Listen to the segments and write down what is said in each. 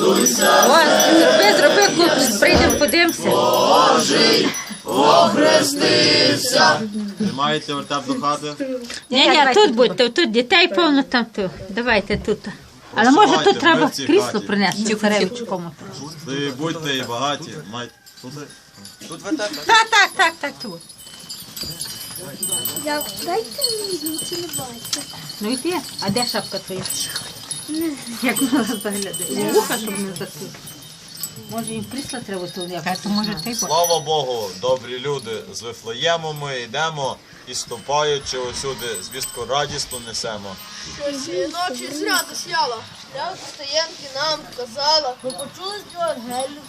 О, зроби, зроби, куп, прийдемо, подивимося. Ви маєте вертеп до хати? Ні, ні, тут будьте, тут дітей повно там тут. Давайте тут. Але може тут треба крісло принести царевичу кому. Ви будьте і багаті. Майте. Слухай. Тут вертеп? Так, так, так, так, тут. Дайте мені чи не бачите. Ну йди, а де шапка твоя? Як вона заглядає? Вуха, щоб не засуд. Може їм прислати треба тут якось, то може ти. Слава Богу, добрі люди, з Вифлеєму ми йдемо і ступаючи усюди, звістку радісну несемо. Щось ночі свято сяла. Шлях стоянки нам казала. Ми почули з Ангелів,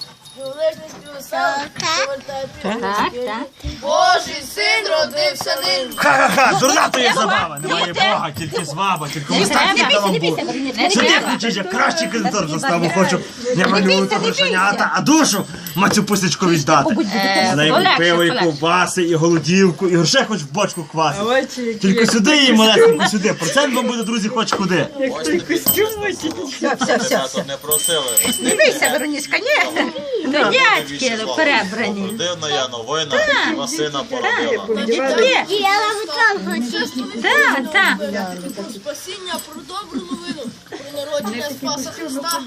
Божий син родився нині. Ха-ха-ха, дурна то є забава. Немає Бога, тільки зваба, тільки мустація вам буде. Сюди хочеш, я кращий кредитор заставу хочу. Я малюю та грошенята, а душу мацю пусечку віддати. З полегше, пиво, і ковбаси, і голодівку, і грошей хоч в бочку квасить. Тільки сюди її малесенько, сюди. Процент вам буде, друзі, хоч куди. Ось тобі Все, все, все. Не просили. Дивися, Веронічка, ні. То дядьки перебрані. Родивна я новина, два сина породила. Я на витал хочу. так, так. Спасіння, про добру новину, про народження Спаса Христа.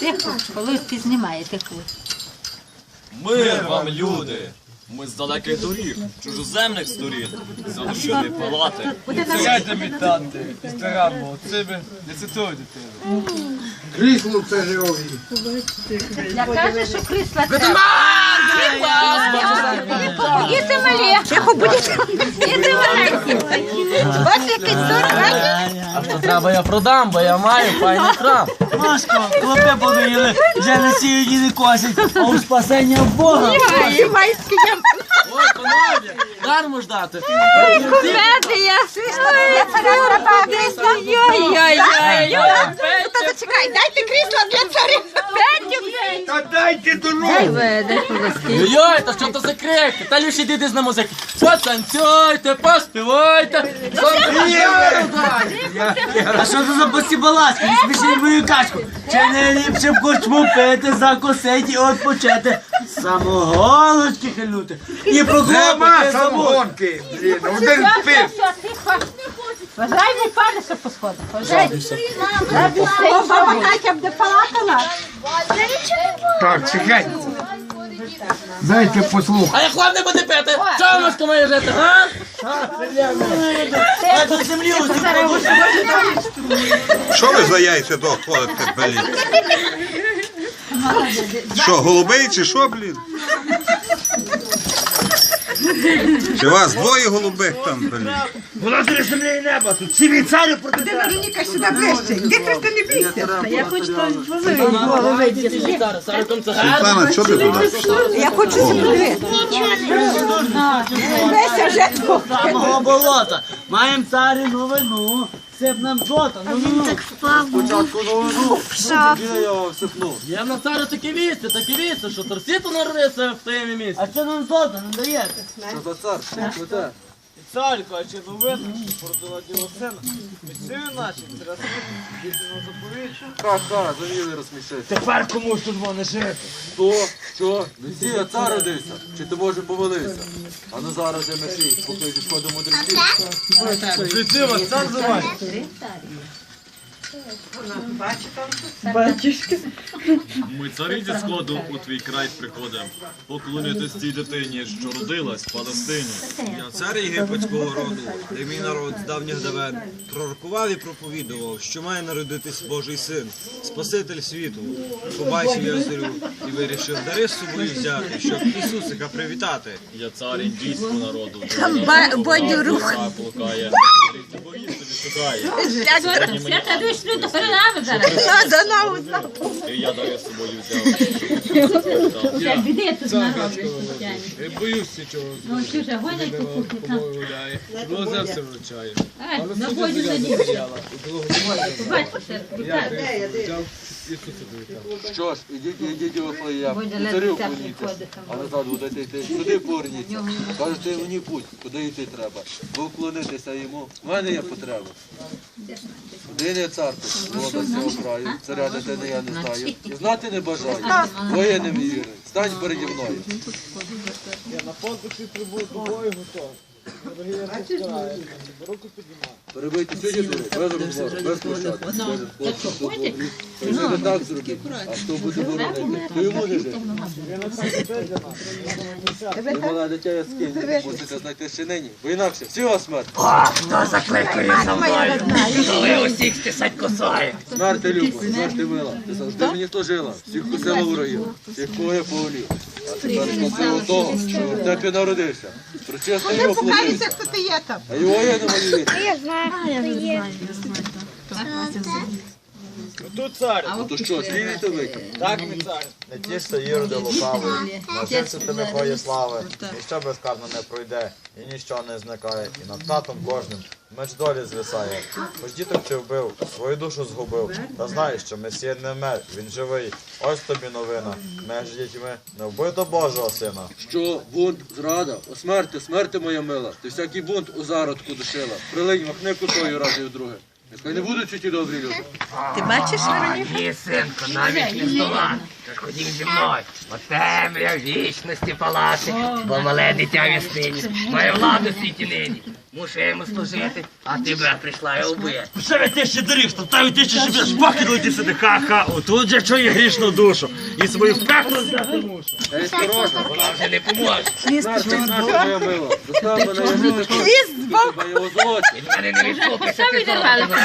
Тихо, коли ти знімаєте тихо. Мир вам, люди! Ми з далеких доріг, чужоземних сторін, залишили палати. Сідайте вітати, старамо, оцими не цитуйте тебе. Крісло це. Я кажу, що крісла треба. Діти малі. Тихо, будете. Маленькі. Ось якийсь дурак. А що треба я продам, бо я маю файний крам. Машко, хлопи подоїли, вже не сіють і не косять, а у спасення Бога. Ай, майські я. Ой, крісло. Йой-йой-йой. Та зачекай, дайте крісло для царя. Та дайте до Дай веде, Йой, та що то за крики? Та лише йдіть на музики. Потанцюйте, поспівайте. А що це за посібаласки? Не сміши мою качку. Чи не ліпше в корчму пити, закусити і відпочити? Самоголочки хильнути. І Нема забути. самогонки, блін, один пив. Вважай, не падайся по сходах. Вважай. Баба Катя буде палатала. Так, чекайте. Дайте послухати. А як хлоп не буде пити, що машко має жити, а? А тут землі усі Що ви за яйця то ходите, блін? Що, голубей чи що, блін? Чи вас двоє голубих там, блін? Вона зі землі і неба, тут всі царю проти тебе. Світлана, що ти туди? самого болота. Маємо царі новину. Сип нам жота, ну ну. Спочатку новину, тоді я всипну. Я на царю такі вісти, такі вісти, що торсіто народився в твоєму місці. А це нам золото не даєте? Що за цар? Що це? Царько, а чи новина, що породила діло сина? Місцеві наші, зараз на заповідь. Так, так, завіли розсмішити. Тепер комусь тут вони жити. Хто? Що? Месія цар родився? Чи ти може повелися? А ну зараз же Месій, поки зі сходу мудреців. Життя вас цар звати. Ми царі зі сходу у твій край приходимо. Поклонитись цій дитині, що родилась в Палестині. Я цар єгипетського роду, де мій народ з давніх давен пророкував і проповідував, що має народитись Божий син, Спаситель світу. Побачив я зорю і вирішив дари з собою взяти, щоб Ісусика привітати. Я цар індійського народу. Бодю рух. Плукає. Богів тобі шукає. Свята перед нами зараз. І я дари з собою взяв. Я біди тут нароблять. Я боюся чого. Ну, ти вже гонять по кухні там. гуляє. Глаза все вручає. Ай, на Бодю задів. Побачиш, вітаю. Що ж, ідіть, ідіть у Вифлеєм, Бодя царю поверніться. А назад будете йти, сюди поверніться. Кажете, мені путь, куди йти треба. Бо вклонитися йому. У мене є потреба. Нині цар тут, володар цього краю, царя дитини я не знаю. І знати не бажаю, воїнем віри, стань переді мною. Перебийте сьогодні без розмови, без хлопчик, хто був не так зробив, а хто буде боронити, то йому не жити. Мала дитя я скинь, мусите знайти ще нині, бо інакше всі вас смерть. Хто закликає за мною? Коли усіх стисать косою. Смерть люба, смерть мила, ти завжди мені служила, всіх косила ворогів, всіх кого я повелів. А тепер спасило того, що в тебе народився. Причесний його плотився. хто ти є там. А його я не маю. Я знаю, хто ти є. Тут цар, А то що, слівіте викинь? так не цар. Не тішся Іроди лукавий, нажився ти твої слави, ніщо безкарно не пройде, і ніщо не зникає, і над татом кожним меч долі звисає. Хоч діток чи вбив, свою душу згубив, та знай, що Месія не мер, він живий. Ось тобі новина, меж дітьми не вбито Божого сина. Що бунт, зрада, о смерти, смерти моя мила, ти всякий бунт у зародку душила. Прилинь махни кутою разою друге. Нехай не будуть ті добрі люди. Ти Ні, синку, навіть не здола, Тож ходім зі мною. Бо темря вічності палати, бо мале дитя віснині. Має владу в світі нині. Йому служити, а ти, брат, прийшла його вбити. Що ти ще доріг, ставить ти ще щоб шпаки леті сюди, ха-ха. Отут же чує грішну душу. І свою впеклу взяти мушу. Осторожно, Вона вже не поможе. мене язик, хіба. Від мене не відкупиться, ти золото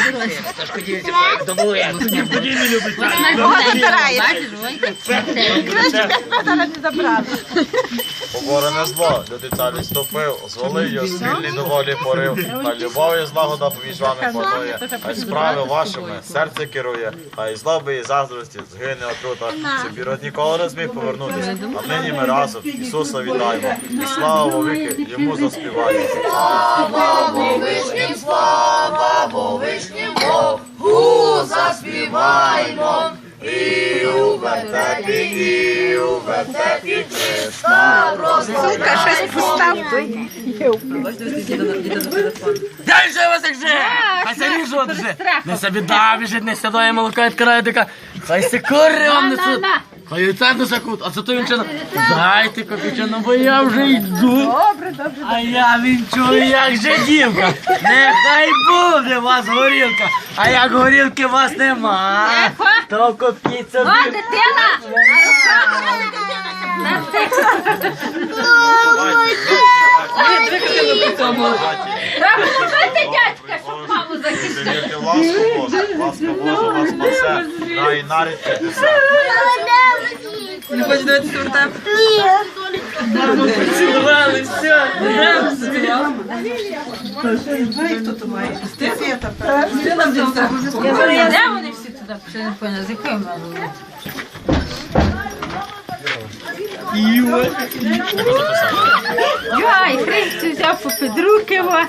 Тож ходім зі мною до воєн. Ходім, ходім, мій любить. Поборене зло, люди цар відступив, звалив його спільний доволі порив, та любов і злагода поміж вами панує, а й справи вашими. серце керує, а й злоби і заздрості згине отрута, щоб ірод ніколи не зміг повернутися. А нині ми разом Ісуса вітаємо, і слава вовики йому заспіваємо. Дай же вас як же! Хай се ріжу вже! Не собі да біжить, не сідає молоко відкриває, така. Хай се кури вам несуть! Хай і це не закут, а зато він чина. Дайте копійчину, бо я вже йду. Добре, добре. А я вінчую, як же дівка. Нехай буде у вас горілка, а як горілки у вас нема, то копіть собі. Дитина! Треба любити дядька, щоб маму захистити. Ласку Божу, ласка Божа вас спасе, рай нарідки несе. Не хочеш дивитися в тебе? Цілували, все. Де вони всі туди пішли, не поняла, з якою мамою? Йой, Христю взяв попід руки, во.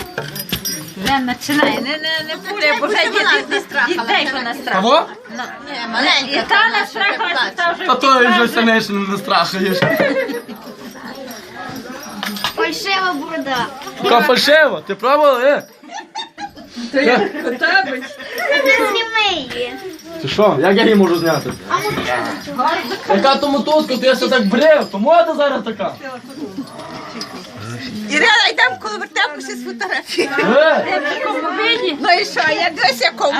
Вже починає, не, не, не пуля, бо вже дітей понастрахала. Кого? І та не настрахалася, та вже Та то вже сильніше не настрахаєш. Фальшива борода. Така фальшива, ти пробував, е? Ти зніми її. Ти що, як я її можу зняти? Яка тому туску, ти все так брив, то мода зараз така. Ірина, йдемо коли вертепуся з фотографії. Е, Ну і що, я досі кому?